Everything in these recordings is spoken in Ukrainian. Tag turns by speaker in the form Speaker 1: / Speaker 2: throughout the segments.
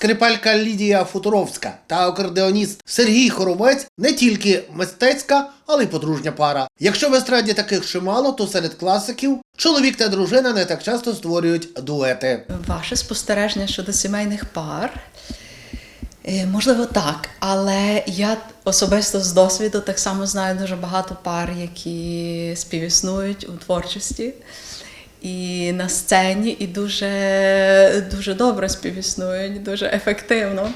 Speaker 1: скрипалька Лідія Футуровська та акордеоніст Сергій Хоромець не тільки мистецька, але й подружня пара. Якщо в естраді таких чимало, то серед класиків чоловік та дружина не так часто створюють дуети.
Speaker 2: Ваше спостереження щодо сімейних пар. Е, Можливо, так, але я особисто з досвіду так само знаю дуже багато пар, які співіснують у творчості і на сцені, і дуже, дуже добре співіснують, дуже ефективно.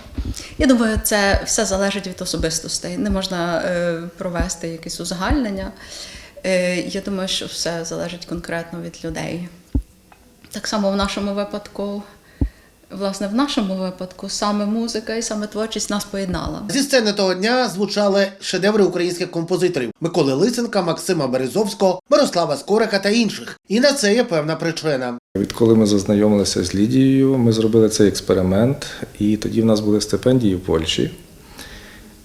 Speaker 2: Я думаю, це все залежить від особистостей. Не можна е, провести якесь узагальнення. Е, я думаю, що все залежить конкретно від людей. Так само в нашому випадку, власне, в нашому випадку саме музика і саме творчість нас поєднала.
Speaker 1: Зі сцени того дня звучали шедеври українських композиторів Миколи Лисенка, Максима Березовського, Мирослава Скорика та інших. І на це є певна причина.
Speaker 3: Відколи ми зазнайомилися з Лідією, ми зробили цей експеримент, і тоді в нас були стипендії в Польщі.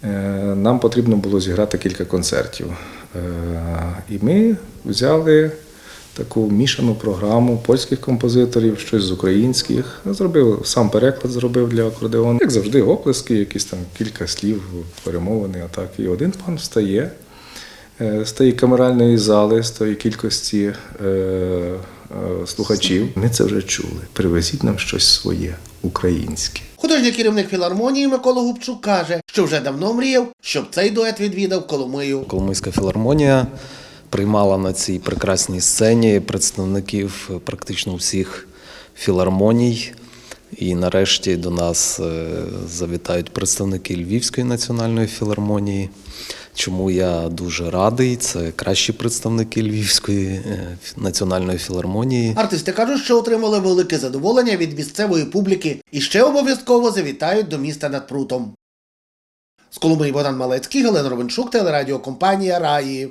Speaker 3: Е, Нам потрібно було зіграти кілька концертів. Е, І ми взяли таку мішану програму польських композиторів, щось з українських. Зробив сам переклад зробив для акордеону. Як завжди, оплески, якісь там кілька слів, перемовини, атак. І один пан встає е, з тієї камеральної зали, з тої кількості е, е, слухачів. Ми це вже чули. Привезіть нам щось своє, українське.
Speaker 1: Художній керівник філармонії Микола Губчук каже, що вже давно мріяв, щоб цей дует відвідав Коломию.
Speaker 4: Коломийська філармонія приймала на цій прекрасній сцені представників практично всіх філармоній. І нарешті до нас е, завітають представники Львівської національної філармонії. Чому я дуже радий, це кращі представники Львівської е, національної філармонії.
Speaker 1: Артисти кажуть, що отримали велике задоволення від місцевої публіки і ще обов'язково завітають до міста над прутом. З Коломиї Богдан Малецький, Галина Ровенчук, телерадіокомпанія Раї.